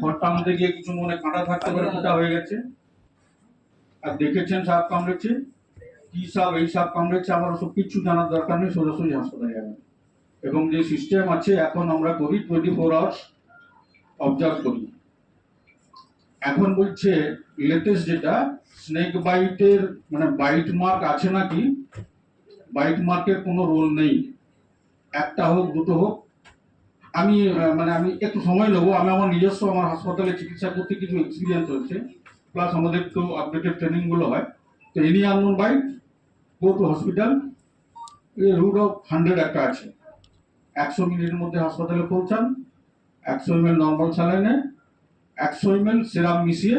ঘরটার মধ্যে গিয়ে কিছু মনে কাঁটা থাকতে পারে ফুটা হয়ে গেছে। আর দেখেছেন সাপ কামড়েছে? কি সাপ এই সাপ কামড়েছে আমার ওসব কিচ্ছু জানার দরকার নেই সোজাসুজি হাসপাতালে যাবেন। এবং যে সিস্টেম আছে এখন আমরা করি টোয়েন্টি ফোর আওয়ার্স অবজার্ভ করি। এখন বলছে লেটেস্ট যেটা স্নেক বাইটের মানে বাইট মার্ক আছে নাকি? বাইট মার্কের কোনো রোল নেই। একটা হোক দুটো হোক আমি মানে আমি একটু সময় নেব। আমি আমার নিজস্ব আমার হাসপাতালে চিকিৎসা করতে কিছু এক্সপিরিয়েন্স হচ্ছে প্লাস আমাদের তো আপডেটেড ট্রেনিংগুলো হয়। তো any unknown bite go to hospital route of hundred একটা আছে। একশো মিনিটের মধ্যে হাসপাতালে পৌঁছান। একশো এম এল নর্মাল স্যালাইনে একশো এম এল সিরাম মিশিয়ে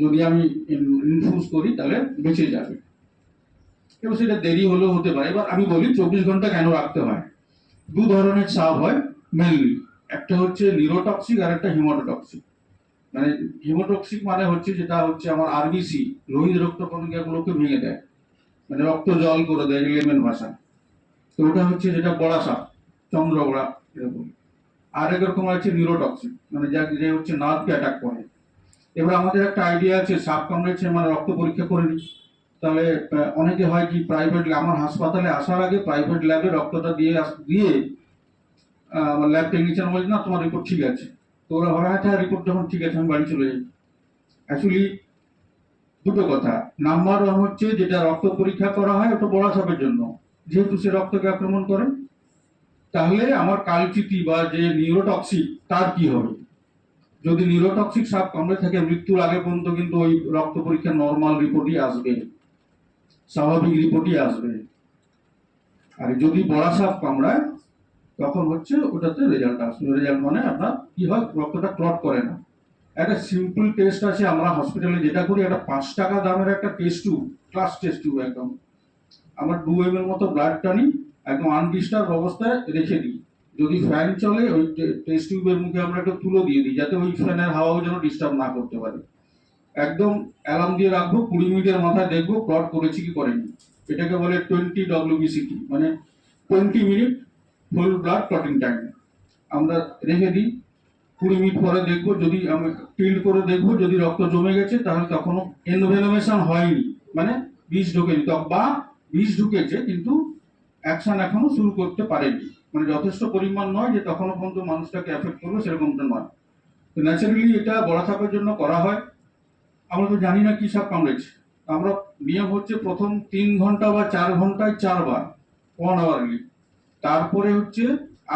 যদি আমি ইনফিউজ করি, তাহলে বেঁচে যাবে। এবার সেটা দেরি হলেও হতে পারে। এবার আমি বলি, চব্বিশ ঘণ্টা কেন রাখতে হয়? দু ধরনের সাপ হয় মেনলি একটা হচ্ছে নিউরোটক্সিক আর একটা হিমোটোটক্সিক মানে হিমোটক্সিক মানে হচ্ছে যেটা হচ্ছে আমার আরবিসি লোহিত রক্ত কণিকাগুলোকে ভেঙে দেয়। মানে রক্ত জল করে দেয় লেমেন ভাষা। তো ওটা হচ্ছে যেটা বড়া সাপ, চন্দ্রবড়া এরকম। আর এক রকম আছে নিউরোটক্সিক মানে যা যে হচ্ছে নার্ভকে অ্যাটাক করে। এবার আমাদের একটা আইডিয়া আছে সাপ কামড়েছে মানে রক্ত পরীক্ষা করে নিই তাহলে অনেকে হয় কি প্রাইভেট আমার হাসপাতালে আসার আগে প্রাইভেট ল্যাবে রক্তটা দিয়ে দিয়ে আমার ল্যাব টেকনিশিয়ান বলছে, না, তোমার রিপোর্ট ঠিক আছে। তো ওরা ভাবে হ্যাঁ রিপোর্ট যখন ঠিক আছে, আমি বাড়ি চলে যাই অ্যাকচুয়ালি দুটো কথা। নাম্বার ওয়ান হচ্ছে যেটা রক্ত পরীক্ষা করা হয়, ওটা বড় সাপের জন্য। যেহেতু সে রক্তকে আক্রমণ করে, তাহলে আমার কালচিতি বা যে নিউরোটক্সিক তার কি হবে? যদি নিউরোটক্সিক সাপ কামড়ে থাকে, মৃত্যুর আগে পর্যন্ত কিন্তু ওই রক্ত পরীক্ষা নর্মাল রিপোর্টই আসবে। স্বাভাবিক রিপোর্টই আসবে। আর যদি বড় সাপ কামড়ায়, তখন হচ্ছে ওটাতে রেজাল্ট আসবে। রেজাল্ট মানে আপনার কি হয়, রক্তটা ক্লট করে না। একটা সিম্পল টেস্ট আছে, আমরা হসপিটালে যেটা করি, একটা পাঁচ টাকা দামের একটা test tube glass test tube একদম। আমরা দু এম এর মতো ব্লাড টানি, একদম আনডিস্টার্ব অবস্থায় রেখে দিই। যদি ফ্যান চলে, ওই টেস্ট টিউবের মুখে আমরা একটু তুলো দিয়ে দিই, যাতে ওই ফ্যানের হাওয়াও যেন ডিস্টার্ব না করতে পারে। একদম অ্যালার্ম দিয়ে রাখব, কুড়ি মিনিটের মাথায় দেখব প্লট করেছি কি করেনি। এটাকে বলে টোয়েন্টি ডব্লিউবিসিটি মানে twenty minute full blood clotting time আমরা রেখে দিই, কুড়ি মিনিট পরে দেখব, যদি আমি টিল্ড করে দেখব, যদি রক্ত জমে গেছে, তাহলে তখনও এনভেনোমেশন হয়নি। মানে বিষ ঢুকেনি। বা বিষ ঢুকেছে, কিন্তু অ্যাকশন এখনও শুরু করতে পারেনি। মানে যথেষ্ট পরিমাণ নয় যে তখনও পর্যন্ত মানুষটাকে এফেক্ট করবে, সেরকমটা নয়। তো ন্যাচারালি এটা বড় সাপের জন্য করা হয়। আমরা তো জানি না কি সাপ কামড়েছে। আমরা নিয়ম হচ্ছে প্রথম তিন ঘণ্টা বা চার ঘন্টায় চারবার ওয়ান আওয়ারলি তারপরে হচ্ছে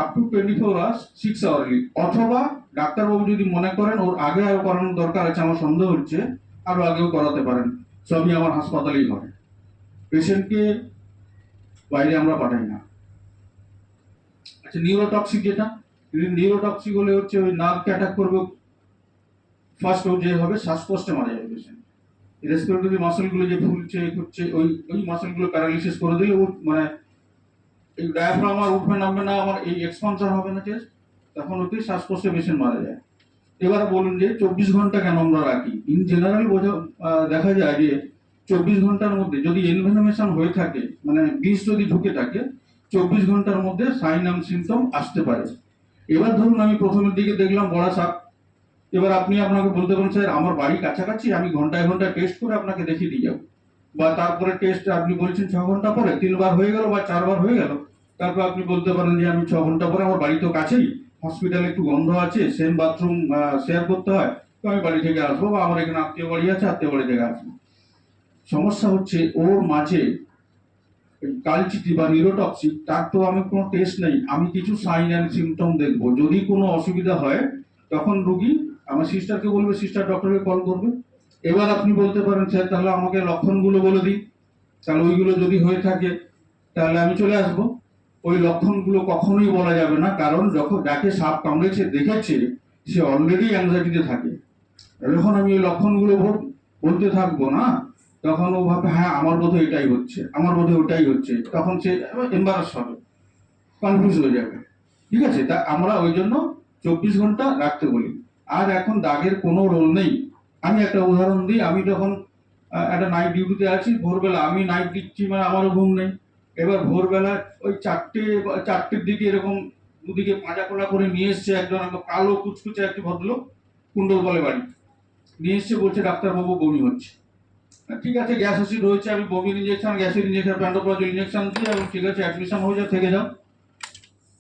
up to twenty four hours six hourly অথবা ডাক্তারবাবু যদি মনে করেন ওর আগে আরও করানোর দরকার আছে, আমার সন্দেহ হচ্ছে আরও আগেও করাতে পারেন। সবই আমার হাসপাতালেই হয়। পেশেন্টকে বাইরে আমরা পাঠাই না। আচ্ছা নিউরোটক্সিক যেটা নিউরোটক্সিক হলে হচ্ছে ওই নার্ভকে অ্যাটাক করবে ফার্স্ট ও যে হবে, শ্বাসকষ্টে মারা যাবে। রেসপিরেটরি মাসেলগুলো যে ফুলছে করছে ওই ওই মাসেলগুলো প্যারালিসিস করে দিলে ও মানে এই ডায়াফ্রাম আর উঠবে, নামবে না, আমার এই এক্সপানশন হবে না চেস্ট তখন ওতে শ্বাসকষ্টে পেশেন্ট মারা যায়। এবারে বলুন যে চব্বিশ ঘণ্টা কেন আমরা রাখি? ইন জেনারেল বোঝা দেখা যায় যে চব্বিশ ঘণ্টার মধ্যে যদি এনভেনোমেশন হয়ে থাকে মানে বিষ যদি ঢুকে থাকে, চব্বিশ ঘণ্টার মধ্যে সাইন অ্যান্ড সিমটম আসতে পারে। এবার ধরুন আমি প্রথমের দিকে দেখলাম বড় সাপ এবার আপনি আপনাকে বলতে পারেন, স্যার, আমার বাড়ি কাছাকাছি, আমি ঘন্টায় ঘন্টায় টেস্ট করে আপনাকে দেখিয়ে দিয়ে যাব। বা তারপরে টেস্ট আপনি বলছেন ছ ঘণ্টা পরে, তিনবার হয়ে গেল বা চারবার হয়ে গেল। তারপর আপনি বলতে পারেন যে, আমি ছ ঘণ্টা পরে আমার বাড়ি তো কাছেই হসপিটালে একটু গন্ধ আছে সেম বাথরুম শেয়ার করতে হয়, তো আমি বাড়ি থেকে আসব বা আমার এখানে আত্মীয় বাড়ি আছে, আত্মীয় বাড়ি থেকে আসব। সমস্যা হচ্ছে, ওর মাঝে কালচিটি বা নিউরোটক্সিক তার তো আমি কোনো টেস্ট নেই। আমি কিছু সাইন অ্যান্ড সিমটম দেখব। যদি কোনো অসুবিধা হয়, তখন রুগী আমার সিস্টারকে বলবে সিস্টার ডক্টরকে কল করবে। এবার আপনি বলতে পারেন, স্যার, তাহলে আমাকে লক্ষণগুলো বলে দিন। তাহলে ওইগুলো যদি হয়ে থাকে, তাহলে আমি চলে আসব। ওই লক্ষণগুলো কখনোই বলা যাবে না, কারণ যখন যাকে সাপ কামড়েছে, দেখেছে, সে অলরেডি অ্যাংজাইটিতে থাকে। যখন আমি ওই লক্ষণগুলো বল- বলতে থাকব না, তখন ও ভাবে হ্যাঁ আমার বোধহয় এটাই হচ্ছে, আমার বোধহয় ওটাই হচ্ছে। তখন সে এম্বারাস হবে কনফিউজ হয়ে যাবে। ঠিক আছে? তা আমরা ওই জন্য চব্বিশ ঘণ্টা রাখতে বলি। আর এখন দাগের কোনো রোল নেই। আমি একটা উদাহরণ দিই, আমি যখন একটা নাইট ডিউটিতে আছি, ভোরবেলা আমি নাইট দিচ্ছি মানে আমারও ঘুম নেই। এবার ভোরবেলা ওই চারটে চারটের দিকে এরকম দুদিকে পাঁজা কোলা করে নিয়ে এসছে একজন কালো কুচকুচে একটি ভদ্রলোক কুণ্ডল বলে বাড়ি। নিয়ে এসছে, বলছে, ডাক্তারবাবু, বমি হচ্ছে। ঠিক আছে, গ্যাস অ্যাসিড রয়েছে, আমি বমির ইঞ্জেকশন গ্যাসের ইঞ্জেকশন প্যান্ডোপ্লাজল ইঞ্জেকশন দিয়ে, এবং ঠিক আছে অ্যাডমিশন হয়ে যাও, থেকে যাও।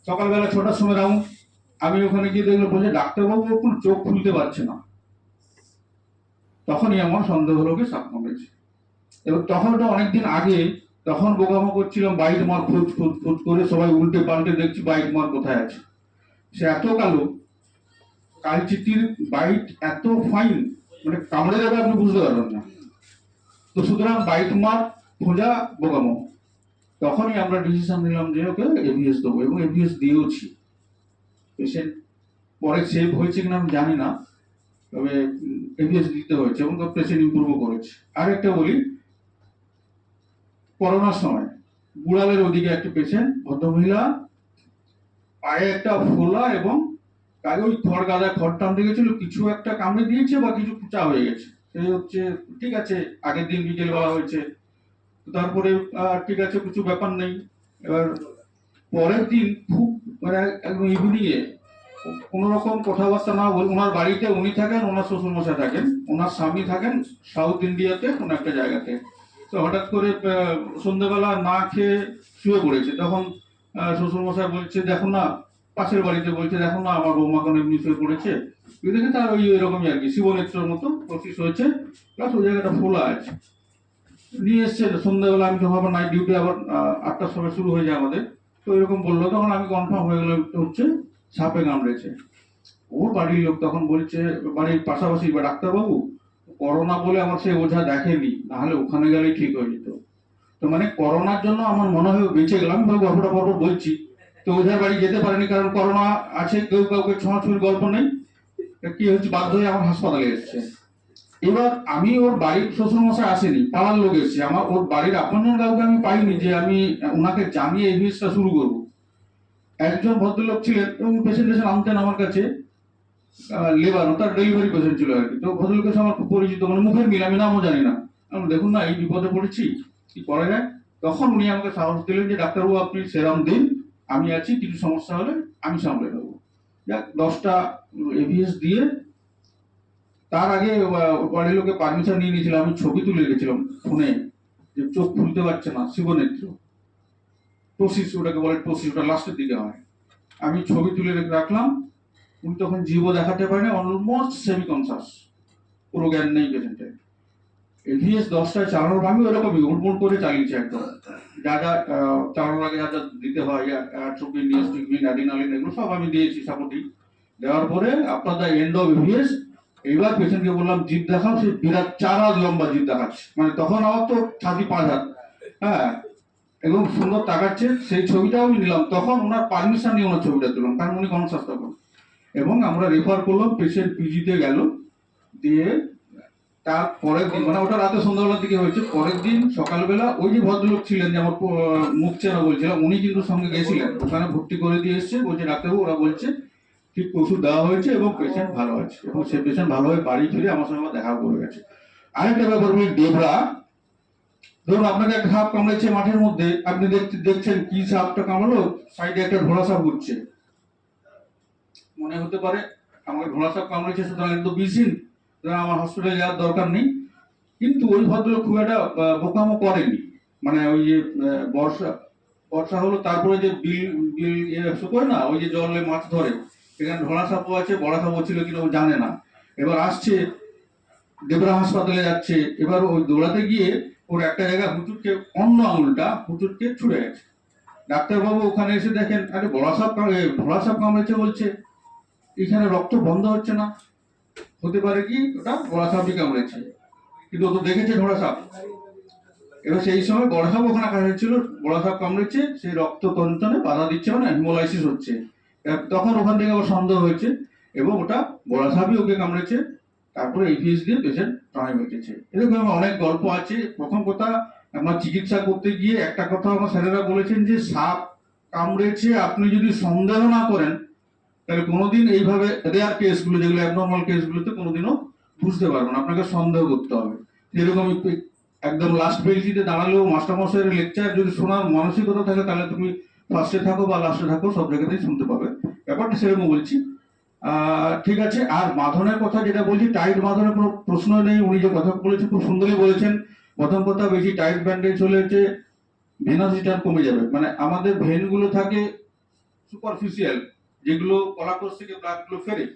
সকালবেলা ছটার সময় রাউন্ড আমি ওখানে গিয়ে দেখলাম, বলছে, ডাক্তারবাবু এখন চোখ খুলতে পারছে না। তখনই আমার সন্দেহ হলো কি, সাপ কামড়েছে এবার তখন তো অনেকদিন আগে, তখন বোকামো করছিলাম, বাইক মার খুঁজ খুঁজ খুঁজ করে সবাই উল্টে পাল্টে দেখছি বাইক মার কোথায় আছে। সে এত কালো কালচিটির বাইট এত ফাইন মানে কামড়ে যাবে আপনি বুঝতে পারবেন না। তো সুতরাং বাইক মার খোঁজা বোকামো। তখনই আমরা ডিসিশন নিলাম যে, ওকে এভিএস দেবো এবং এভিএস দিয়েওছি। পেশেন্ট পরে সেভ হয়েছে কিনা আমি জানি না, তবে এভিএস দিতে হয়েছে এবং পেশেন্ট ইম্প্রুভও করেছে। আর একটা বলি, করোনার সময় বুড়ালের ওদিকে একটা পেশেন্ট ভদ্রমহিলা, পায়ে একটা ফোলা এবং তাকে ওই খড় গাদা খড় টানতে গেছিল, কিছু একটা কামড়ে দিয়েছে বা কিছু কুচা হয়ে গেছে। সেই হচ্ছে, ঠিক আছে, আগের দিন বিকেল বেলা হয়েছে, তারপরে ঠিক আছে, কিছু ব্যাপার নেই। এবার পরের দিন খুব মানে একদম ইভিনিংয়ে কোনো রকম কথাবার্তা না বল, ওনার বাড়িতে উনি থাকেন, ওনার শ্বশুর মশাই থাকেন, ওনার স্বামী থাকেন, সাউথ ইন্ডিয়াতে, কোনো একটা জায়গাতে। তো হঠাৎ করে সন্ধ্যেবেলা না খেয়ে শুয়ে পড়েছে। তখন শ্বশুর মশাই বলছে, দেখো না, পাশের বাড়িতে বলছে, দেখো না, আমার বৌমা কোনো এমনি শুয়ে পড়েছে। দেখে তার ওই এরকমই আর কি, শিবনেত্রের মতো প্রসিস হয়েছে। প্লাস ওই জায়গাটা ফোলা আছে। নিয়ে এসছে সন্ধ্যাবেলা আমি তো ভাবো নাইট ডিউটি আবার আটটার সময় শুরু হয়ে যায় আমাদের। তো এরকম বলল, তখন আমি কনফার্ম হয়ে গেলাম হচ্ছে সাপে কামড়েছে। ওর বাড়ির লোক তখন বলছে, বাড়ির পাশাপাশি বা ডাক্তারবাবু, করোনা বলে আমার সে ওঝা দেখেনি, নাহলে ওখানে গেলেই ঠিক হয়ে যেত। তো মানে করোনার জন্য আমার মনে হয় বেঁচে গেলাম গল্পটা পরপর বলছি। তো ওঝার বাড়ি যেতে পারেনি কারণ করোনা আছে, কেউ কাউকে ছোঁয়াছুঁয়ির গল্প নেই। কি হচ্ছে বাধ্য হয়ে আমার হাসপাতালে এসছে। এবার আমি ওর বাড়ির শ্বশুর মশাই আসেনি, পাড়ার লোক এসছে। আমার ওর বাড়ির আপনজন কাউকে আমি পাইনি যে আমি ওনাকে জানিয়ে এই জিনিসটা শুরু করব। একজন ভদ্রলোক ছিলেন এবং পেশেন্ট এসে আনতেন আমার কাছে লেবার তার ডেলিভারি পেশেন্ট ছিল আর কি। তো ভদ্রলোকের সাথে আমার খুব পরিচিত মানে মুখের মিল, আমি নামও জানি না। আমি দেখুন না, এই বিপদে পড়েছি, কি করা যায়? তখন উনি আমাকে সাহস দিলেন যে, ডাক্তারবাবু, আপনি সেরাম দিন, আমি আছি, কিছু সমস্যা হলে আমি সামলে নেব। যাক, দশটা এভিএস দিয়ে তার আগে বাড়ির লোকে পারমিশন নিয়ে নিয়েছিলাম আমি ছবি তুলে রেখেছিলাম ফোনে, যে চোখ খুলতে পারছে না, শিবনেত্র। টোসিস ওটাকে বলে টোসিস ওটা লাস্টের দিকে হয়। আমি ছবি তুলে রেখে রাখলাম, উনি তখন জীবও দেখাতে পারেনি অলমোস্ট সেমি কনসাস পুরো জ্ঞান নেই পেশেন্টের। এভিএস দশটায় চালানোর আমি ওরকমই উড়মুড় করে চালিয়েছি একদম। যা যা চালানোর আগে যা যা দিতে হয় এগুলো সব আমি দিয়েছি সাপোর্টিং দেওয়ার পরে, আপনার দ্য এন্ড অফ এভিএস এইবার পেশেন্টকে বললাম, জিপ দেখাও, সে বিরাট চার হাত লম্বা জিপ দেখাচ্ছে। মানে তখন আমার তো ছাতি পাঁচ হাত। হ্যাঁ এবং সুন্দর তাকাচ্ছে, সেই ছবিটাও আমি নিলাম। তখন ওনার পারমিশন নিয়ে ওনার ছবিটা তুললাম, কারণ উনি তখন এবং আমরা রেফার করলাম, পেশেন্ট পিজিতে গেল, দিয়ে তার পরের দিন মানে ওটা রাতে সন্ধ্যাবেলার দিকে হয়েছে, পরের দিন সকালবেলা ওই যে ভদ্রলোক ছিলেন যে আমার মুখ চেনা বলছিলাম, উনি কিন্তু সঙ্গে গেছিলেন। ওখানে ভর্তি করে দিয়ে এসছে, বলছে, ডাক্তারবাবু, ওরা বলছে ঠিক ওষুধ দেওয়া হয়েছে এবং পেশেন্ট ভালো আছে এবং সে পেশেন্ট ভালো হয়ে বাড়ি ফিরে আমার সঙ্গে দেখা করে গেছে আরেকটা ব্যাপার বলি দেবরা ধরুন আপনাকে একটা সাপ কামড়েছে মাঠের মধ্যে আপনি দেখতে দেখছেন কি সাপটা কামড়লো সাইডে একটা ঘোড়া সাপ ঘুরছে মনে হতে পারে আমাকে ঘোড়া সাপ কামড়েছে সুতরাং একটু বিশিন সুতরাং আমার হসপিটালে যাওয়ার দরকার নেই কিন্তু ওই ভদ্রলোক খুব একটা বোকামো করেনি মানে ওই যে বর্ষা বর্ষা হলো তারপরে যে বিল বিল ইয়ে শুকোয় না ওই যে জলে মাছ ধরে সেখানে ধরা সাপও আছে বড় সাপও ছিল কিনা ও জানে না। এবার আসছে, দেবরা হাসপাতালে যাচ্ছে, এবার ওই দৌড়াতে গিয়ে ওর একটা জায়গায় হুচুটকে অন্য আঙুলটা হুচুটকে ছুড়ে গেছে। ডাক্তারবাবু ওখানে এসে দেখেন, আরে বড়া সাপ ভোলা সাপ কামড়েছে বলছে। এখানে রক্ত বন্ধ হচ্ছে না। হতে পারে কি, ওটা বড়া সাপই কামড়েছে। কিন্তু ও তো দেখেছে ঘোড়া সাপ এবার সেই সময় বড় সাপ ওখানে কাছে ছিল বড় সাপ কামড়েছে, সেই রক্ত তন্ত্রণে বাধা দিচ্ছে মানে হিমোলাইসিস হচ্ছে। তখন ওখান থেকে আবার সন্দেহ হয়েছে এবং ওটা সাপই ওকে কামড়েছে তারপরে ইভিএস দিয়ে পেশেন্ট প্রাণে বেঁচেছে এরকম অনেক গল্প আছে। প্রথম কথা আমার চিকিৎসা করতে গিয়ে একটা কথা আমার স্যারেরা বলেছেন যে সাপ কামড়েছে আপনি যদি সন্দেহ না করেন তাহলে কোনোদিন এইভাবে রেয়ার কেসগুলো যেগুলো অ্যাবনর্মাল কেসগুলোতে কোনোদিনও বুঝতে পারবেন না, আপনাকে সন্দেহ করতে হবে। যেরকম একদম লাস্ট বেঞ্চিতে দাঁড়ালেও মাস্টারমশাইয়ের লেকচার যদি শোনার মানসিকতা থাকে তাহলে তুমি ফার্স্টে থাকো বা লাস্টে থাকো, সব জায়গাতেই শুনতে পাবে। ব্যাপারটা সেরকম বলছি। ঠিক আছে, আর মাধনের কথা যেটা বলছি টাইট মাধনের কোনো প্রশ্ন নেই। উনি যে কথা বলেছেন খুব সুন্দরই বলেছেন। প্রথম কথা বেশি টাইট ব্যান্ডেজ হলে যে ভেনাসিটার কমে যাবে। মানে আমাদের ভেনগুলো থাকে সুপারফিশিয়াল যেগুলো কলাকোষ থেকে ব্লাডগুলো ফেরে।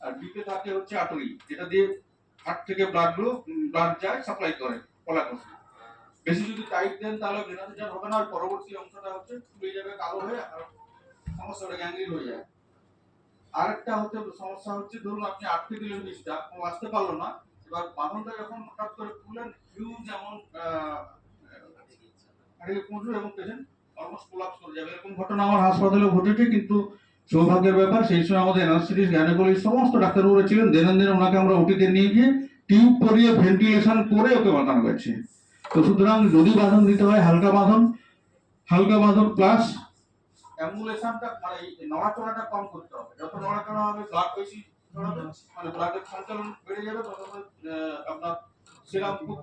আর ডিপে থাকে হচ্ছে আটরি যেটা দিয়ে হার্ট থেকে ব্লাডগুলো ব্লাড যায় সাপ্লাই করে কলাকোষে বেশি যদি টাইট দেন তাহলে ভেনাসিটার হবে না আর পরবর্তী অংশটা হচ্ছে ফুলে যাবে কালো হয়ে আর সমস্যাটা গ্যাংগ্রিন হয়ে যায়। আরেকটা হচ্ছে সমস্যা হচ্ছে, ধরুন আপনি আটকে দিলেন বিষটা আসতে পারল না, এবার বাঁধনটা যখন হঠাৎ করে খুললেন হিউজ যেমন পৌঁছবে এবং পেশেন্ট অলমোস্ট কোলাপস করে যাবে। এরকম ঘটনা আমার হাসপাতালে ঘটেছে, কিন্তু সৌভাগ্যের ব্যাপার, সেই সময় আমাদের অ্যানাস্থেটিস গ্যানেকোলজি সমস্ত ডাক্তারবাবুরা ছিলেন। দৈনন্দিন ওনাকে আমরা ওটিতে নিয়ে গিয়ে টিউব পরিয়ে ভেন্টিলেশন করে ওকে বাঁধানো হয়েছে। তো সুতরাং যদি বাঁধন দিতে হয়, হালকা বাঁধন হালকা বাঁধন প্লাস অ্যাম্বুলেশনটা মানে নড়াচড়াটা কম করতে হবে। যত নড়াচড়া হবে ব্লাড বেশি ছড়াবে মানে ব্লাডের সঞ্চালন বেড়ে যাবে, তত আপনার সেরাম খুব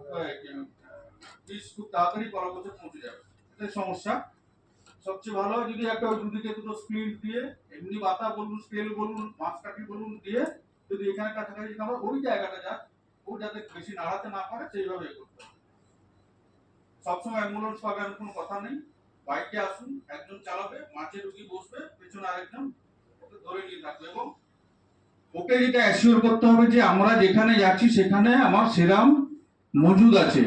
বিষ খুব তাড়াতাড়ি কলাকোষে পৌঁছে যাবে। এটাই সমস্যা। সবচেয়ে ভালো হয় যদি একটা দুদিকে দুটো স্ক্রিন দিয়ে, এমনি বাতা বলুন স্কেল বলুন মাছকাঠি বলুন, দিয়ে যদি এখানে কাছাকাছি আমরা ওই জায়গাটা যাক ও যাতে বেশি নাড়াতে না পারে, সেইভাবে করতে হবে। সবসময় অ্যাম্বুলেন্স পাবে এমন কোনো কথা নেই। বাইকে আসুন, একজন চালাবে, মাঝে রুগী বসবে, পেছনে আরেকজন ওকে ধরে নিয়ে থাকবে এবং ওকে যেটা অ্যাসিওর করতে হবে যে আমরা যেখানে যাচ্ছি সেখানে আমার সেরাম মজুদ আছে।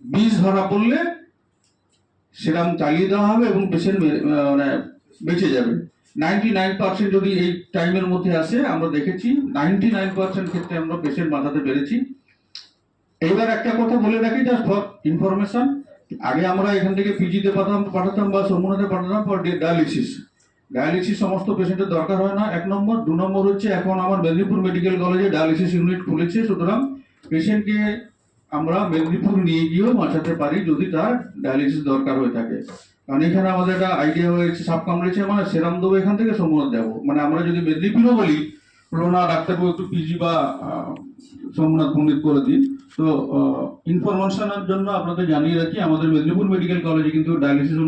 বিষ ধরা পড়লে সেরাম চালিয়ে দেওয়া হবে এবং পেশেন্ট মানে বেঁচে যাবে। নাইনটি নাইন পার্সেন্ট যদি এই টাইমের মধ্যে আসে, আমরা দেখেছি নাইনটি নাইন পার্সেন্ট ক্ষেত্রে আমরা পেশেন্ট বাঁধাতে পেরেছি। এইবার একটা কথা বলে রাখি জাস্ট ফর ইনফরমেশন আগে আমরা এখান থেকে পিজিতে পাঠাতাম পাঠাতাম বা সমুনাতে পাঠাতাম ফর ডায়ালিসিস ডায়ালিসিস সমস্ত পেশেন্টের দরকার হয় না। এক নম্বর। দু নম্বর হচ্ছে এখন আমার মেদিনীপুর মেডিকেল কলেজে ডায়ালিসিস ইউনিট খুলেছে। সুতরাং পেশেন্টকে আমরা মেদিনীপুর নিয়ে গিয়েও বাঁচাতে পারি যদি তার ডায়ালিসিস দরকার হয়ে থাকে। কারণ এখানে আমাদের একটা আইডিয়া হয়েছে, সাপ কামড়েছে। মানে সেরাম দেবো এখান থেকে সমুদ্র দেবো মানে আমরা যদি মেদিনীপুরও বলি না ডাক্তারবাবু একটু পিজি বা সোমনাথ পণ্ডিত করে দিন। তো ইনফরমেশনের জন্য আপনাদের জানিয়ে রাখি, আমাদের মেদিনীপুর মেডিকেল কলেজে কিন্তু ডায়ালিসিস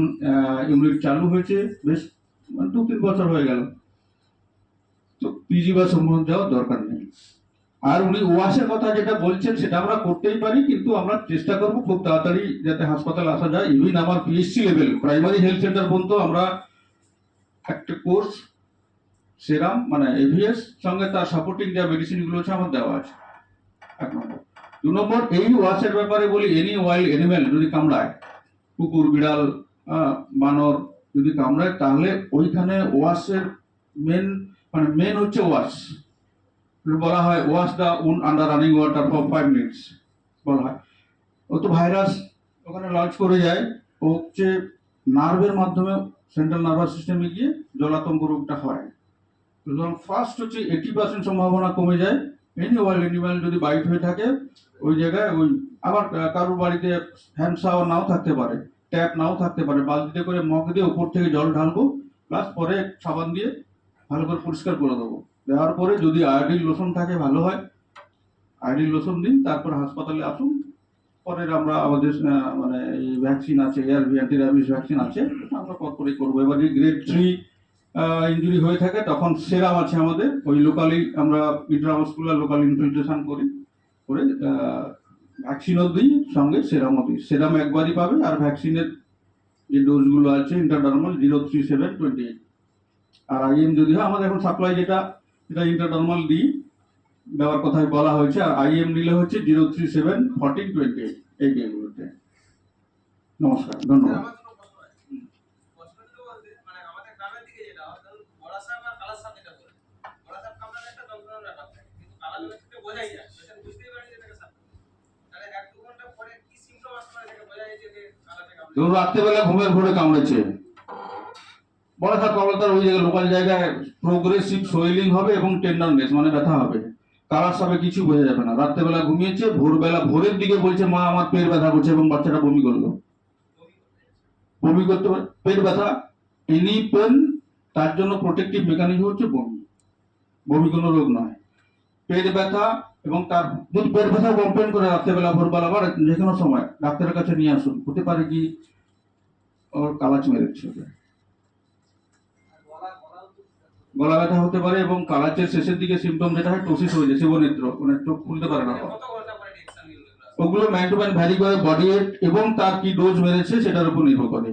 ইউনিট চালু হয়েছে। বেশ মানে দু তিন বছর হয়ে গেল। তো পিজি বা সম্মান যাওয়ার দরকার নেই। আর উনি ওয়াশের কথা যেটা বলছেন, সেটা আমরা করতেই পারি, কিন্তু আমরা চেষ্টা করব খুব তাড়াতাড়ি যাতে হাসপাতাল আসা যায়। ইভিন আমার PSC level primary health centre পর্যন্ত আমরা একটা কোর্স সেরাম মানে এভিএস সঙ্গে তার সাপোর্টিং যা মেডিসিনগুলো আছে আমার দেওয়া আছে। এক নম্বর। দু নম্বর, এই ওয়াশের ব্যাপারে বলি এনি ওয়াইল্ড এনিম্যাল যদি কামড়ায়, কুকুর, বিড়াল বানর যদি কামড়ায়, তাহলে ওইখানে ওয়াশের মেন মানে মেন হচ্ছে ওয়াশ। বলা হয় wash the wound under running water for five minutes বলা হয়। ও তো ভাইরাস ওখানে লঞ্চ করে যায়, ও হচ্ছে নার্ভের মাধ্যমে সেন্ট্রাল নার্ভাস সিস্টেমে গিয়ে জলাতঙ্ক রোগটা হয়। সুতরাং ফার্স্ট হচ্ছে এইটি পার্সেন্ট সম্ভাবনা কমে যায়। এনি ওয়াইল্ড অ্যানিমাল যদি বাইট হয়ে থাকে, ওই জায়গায় ওই আবার কারোর বাড়িতে হ্যান্ড শাওয়ার নাও থাকতে পারে ট্যাপ নাও থাকতে পারে, বালতিতে করে মগ দিয়ে উপর থেকে জল ঢালবো প্লাস পরে সাবান দিয়ে ভালো করে পরিষ্কার করে দেবো। দেওয়ার পরে যদি আয়োডিন লোশন থাকে, ভালো হয়। আয়োডিন লোশন দিন, তারপর হাসপাতালে আসুন। পরের আমরা আমাদের মানে এই ভ্যাকসিন আছে এআরভি অ্যান্টি র্যাবিস ভ্যাকসিন আছে আমরা পরপরই করব। এবার গ্রেড থ্রি ইঞ্জুরি হয়ে থাকে, তখন সেরাম আছে আমাদের। ওই লোকালি আমরা ইন্ট্রামাসকুলার লোকাল ইনফিল্ট্রেশন করি, করে ভ্যাকসিনও দিই, সঙ্গে সেরামও দিই। সেরাম একবারই পাবে, আর ভ্যাকসিনের যে ডোজগুলো আছে intradermal zero three seven twenty eight আর আইএম যদি হয়, আমাদের এখন সাপ্লাই যেটা, সেটা ইন্টারডার্মাল দিই। দেওয়ার কথাই বলা হয়েছে, আর আইএম নিলে হচ্ছে zero three seven fourteen twenty eight এই ডেগুলোতে নমস্কার, ধন্যবাদ আমার কোনো প্রশ্ন আছে। প্রশ্নগুলো বলতে, মানে আমাদের গ্রামের দিকে যেটা হয়, ধরুন বড়া সাপ আর কালা সাপ যেটা বলে। বড়া সাপ কামড়ালে একটা যন্ত্রণার ব্যাপার থাকে। কিন্তু কালা জলের ক্ষেত্রে বোঝাই যায়। patient বুঝতেই পারে যে এটাকে সাপ কামড়েছে। তাহলে এক দু ঘণ্টা পরে কি symptom আসতে পারে যেটাকে বোঝা যায় যে একে ধরুন রাত্রেবেলা ঘুমের ঘরে কামড়েছে। বড় সাপ কামড়ে তার ওই জায়গায় লোকাল জায়গায় প্রোগ্রেসিভ সোয়েলিং হবে এবং টেন্ডারনেস মানে ব্যথা হবে। কালার সাপে কিছু বোঝা যাবে না। রাত্রেবেলা ঘুমিয়েছে, ভোরবেলা ভোরের দিকে বলছে, মা, আমার পেট ব্যথা করছে এবং বাচ্চাটা বমি করল। বমি করতে পেট ব্যথা? এনি পেন তার জন্য প্রোটেক্টিভ মেকানিজম হচ্ছে বমি। বমি কোনো রোগ নয়। পেট ব্যথা এবং তার যদি পেট ব্যথা কমপ্লেন করে রাত্রেবেলা ভোরবেলা বা যে কোনো সময়, ডাক্তারের কাছে নিয়ে আসুন। হতে পারে কি ওর কালাচ মেরেছে। গলা ব্যথা হতে পারে এবং কালাচের শেষের দিকে সিমটম যেটা হয় টোসিস হয়ে যায় শিবনেত্র মানে চোখ খুলতে পারে না ওগুলো ম্যান টু ম্যান ভ্যারি করে বডি এবং তার কি ডোজ মেরেছে সেটার উপর নির্ভর করে।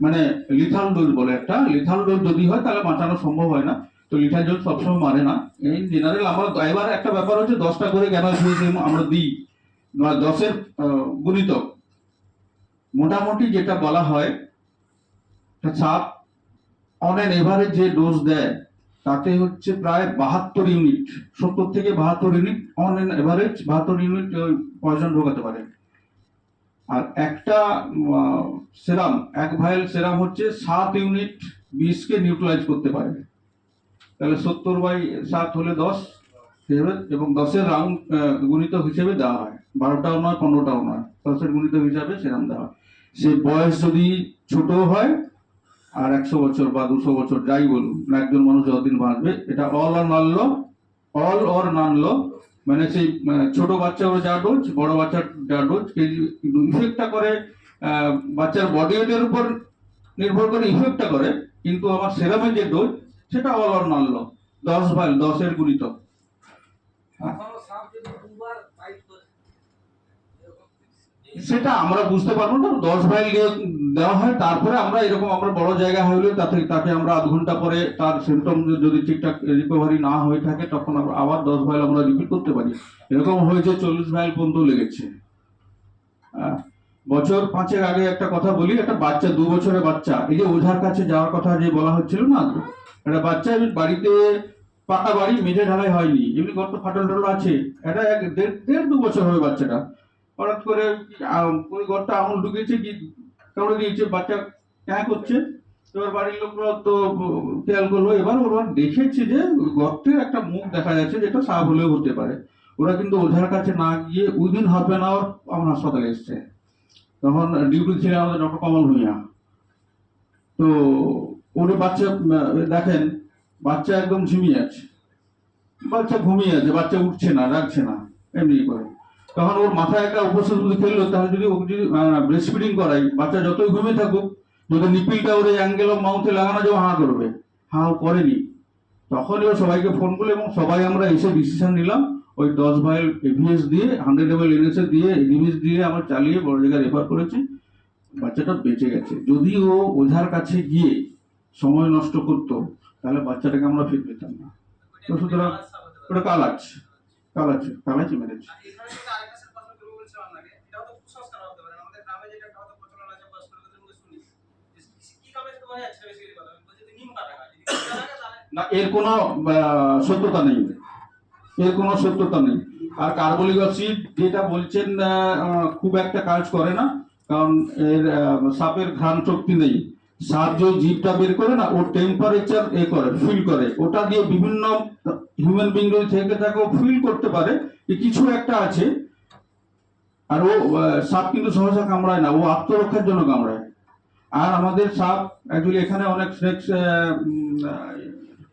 মানে লিথাল ডোজ বলে একটা। লিথাল ডোজ যদি হয়, তাহলে বাঁচানো সম্ভব হয় না। তো লিথাল ডোজ সবসময় মারে না। এই জেনারেল আমরা এবার একটা ব্যাপার হচ্ছে দশটা করে কেন আমরা দিই? বা দশের গুণিতক মোটামুটি যেটা বলা হয় সাপ অন অ্যান এভারেজ যে ডোজ দেয়, তাতে হচ্ছে প্রায় বাহাত্তর ইউনিট সত্তর থেকে বাহাত্তর ইউনিট অন অ্যান এভারেজ বাহাত্তর ইউনিট পয়জন ঢোকাতে পারে। আর একটা সেরাম এক ভাইল সেরাম হচ্ছে সাত ইউনিট বিষকে নিউট্রালাইজ করতে পারে। তাহলে সত্তর বাই সাত হলে দশ এবং দশের রাউন্ড গুণিত হিসেবে দেওয়া হয়। বারোটাও নয়, পনেরোটাও নয়। দশের গুণিত হিসাবে সেরাম দেওয়া হয়। সে বয়স যদি ছোট হয়, আর একশো বছর বা দুশো বছর, যাই বলুন একজন মানুষ যতদিন বাঁচবে, এটা all or none law all or none law মানে সেই ছোট বাচ্চার যা ডোজ বড় বাচ্চার যা ডোজ ইফেক্টটা করে বাচ্চার বডি ওয়েটের উপর নির্ভর করে ইফেক্টটা করে, কিন্তু আমার সেরামের যে ডোজ সেটা ল দশ ভাই দশের গুণিত। কখনো সাপ যদি দুবার বাইট করে সেটা আমরা বুঝতে পারব না দশ ভাইল দেওয়া হয় তারপরে আমরা এরকম আমরা বড় জায়গা হলে তাতে তাকে আমরা আধ ঘণ্টা পরে তার সিমটম যদি ঠিকঠাক রিকভারি না হয়ে থাকে তখন আমরা আবার দশ ভাইল আমরা রিপিট করতে পারি। এরকম হয়েছে চল্লিশ ভাইল পর্যন্ত লেগেছে। আহ, বছর পাঁচের আগে একটা কথা বলি, একটা বাচ্চা, দু বছরের বাচ্চা। এই যে ওঝার কাছে যাওয়ার কথা যে বলা হচ্ছিল না, একটা বাচ্চা এমনি বাড়িতে পাকা বাড়ি মেঝে ঢালাই হয়নি, এমনি গর্ত ফাটল টাটল আছে, এটা এক দেড় দেড় দু বছর হবে বাচ্চাটা। হঠাৎ করে ওই ঘরটা আঙুল ঢুকেছে, কি কামড়ে দিয়েছে, বাচ্চা ক্যাঁ করছে। এবার বাড়ির লোকরা তো খেয়াল করল, এবার ওরা দেখেছে যে গর্তের একটা মুখ দেখা যাচ্ছে, যেটা সাপ হলেও হতে পারে। ওরা কিন্তু ওঝার কাছে না গিয়ে উইদিন হাফ অ্যান আওয়ার আমার হাসপাতালে এসছে। তখন ডিউটি ছিলেন আমাদের ডক্টর কমল ভূঁইয়া। তো ওর বাচ্চা দেখেন, বাচ্চা একদম ঝিমিয়ে আছে। বাচ্চা ঘুমিয়ে আছে, বাচ্চা উঠছে না, রাখছে না, এমনি করে। তখন ওর মাথায় একটা উপস্থিত যদি ফেলল তাহলে যদি ওকে যদি ব্রেস্ট ফিডিং করাই, বাচ্চা যতই ঘুমিয়ে থাকুক, যদি নিপিলটা ওর অ্যাঙ্গেল অফ মাউথে লাগানো যাবে হাঁ করবে। হাঁ করেনি। তখনই ও সবাইকে ফোন করল এবং সবাই আমরা এসে ডিসিশন নিলাম ওই দশ ভাইল এভিএস দিয়ে হান্ড্রেড এম এল এনএসএ দিয়ে এভিএস দিয়ে আমরা চালিয়ে বড় জায়গায় রেফার করেছি। বাচ্চাটা বেঁচে গেছে। যদি ও ওঝার কাছে গিয়ে সময় নষ্ট করতো তাহলে বাচ্চাটাকে আমরা ফিট পেতাম না। তো সুতরাং ওটা মেরেছে প্রচলন আছে বয়স্ক লোকদের মুখে শুনি। যে কি কামে সেটা বোঝা যাচ্ছে বেশি কথা আমি বলছি যে নিম পাতা গাছ যদি নিম পাতা গাছ তাহলে না এর কোনো সত্যতা নেই। এর কোনো সত্যতা নেই। আর কার্বলিক অ্যাসিড যেটা বলছেন খুব একটা কাজ করে না, কারণ এর সাপের ঘ্রাণ শক্তি নেই। সাপ যে জীবটা বের করে না ও টেম্পারেচার এ করে ফিল করে। ওটা দিয়ে বিভিন্ন হিউম্যান বিং যদি থেকে থাকে, ও ফিল করতে পারে। কিছু একটা আছে। আর ও সাপ কিন্তু সহসা কামড়ায় না, ও আত্মরক্ষার জন্য কামড়ায়। আর আমাদের সাপ অ্যাকচুয়ালি এখানে অনেক স্নেক্স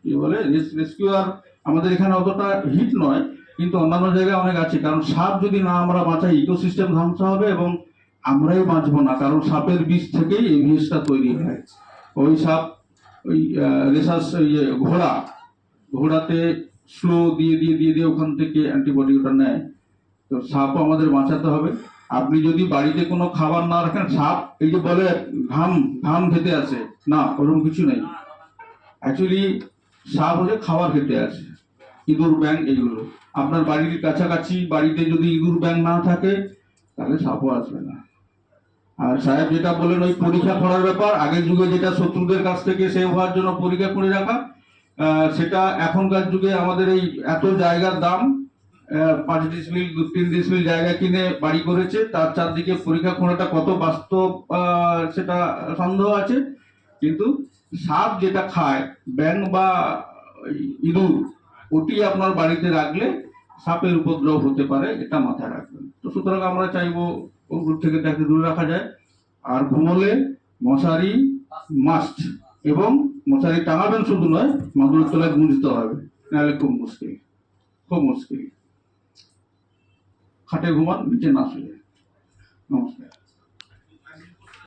কি বলে রেস্কিউয়ার আমাদের এখানে অতটা হিট নয়, কিন্তু অন্যান্য জায়গায় অনেক আছে। কারণ সাপ যদি না আমরা বাঁচাই ইকোসিস্টেম ধ্বংস হবে এবং আমরাই বাঁচবো না, কারণ সাপের বিষ থেকেই এই বিষটা তৈরি হয়। ওই সাপ, ওই রেসাস ইয়ে ঘোড়া, ঘোড়াতে স্লো দিয়ে দিয়ে দিয়ে দিয়ে ওখান থেকে অ্যান্টিবডি ওটা নেয়। তো সাপও আমাদের বাঁচাতে হবে। আপনি যদি বাড়িতে কোনো খাবার না রাখেন, সাপ, এই যে বলে, ঘাম ঘাম খেতে আসে। না, ওরকম কিছু নেই। অ্যাকচুয়ালি সাপ হচ্ছে খাবার খেতে আসে। ইঁদুর ব্যাং এইগুলো আপনার বাড়ির কাছাকাছি বাড়িতে যদি ইঁদুর ব্যাং না থাকে, তাহলে সাপও আসবে না। আর সাহেব যেটা বলেন, ওই পরীক্ষা করার ব্যাপার, আগের যুগে যেটা শত্রুদের কাছ থেকে সেভ হওয়ার জন্য পরীক্ষা করে রাখা সেটা এখনকার যুগে আমাদের এই এত জায়গার দাম পাঁচ ডিসমিল তিন ডিসমিল জায়গা কিনে বাড়ি করেছে, তার চারদিকে পরীক্ষা খোঁড়াটা কত বাস্তব সেটা সন্দেহ আছে। কিন্তু সাপ যেটা খায় ব্যাং বা ইঁদুর ওটি আপনার বাড়িতে রাখলে সাপের উপদ্রব হতে পারে, এটা মাথায় রাখবেন। তো সুতরাং আমরা চাইব ওগুলো থেকে তাকে দূরে রাখা যায়। আর ঘুমোলে মশারি মাস্ট এবং মশারি টাঙাবেন শুধু নয় মাদুরের তলায় গুঁজতে হবে, নাহলে খুব মুশকিল খুব মুশকিল। খাটে ঘুমান, নিচে না শুয়ে। নমস্কার।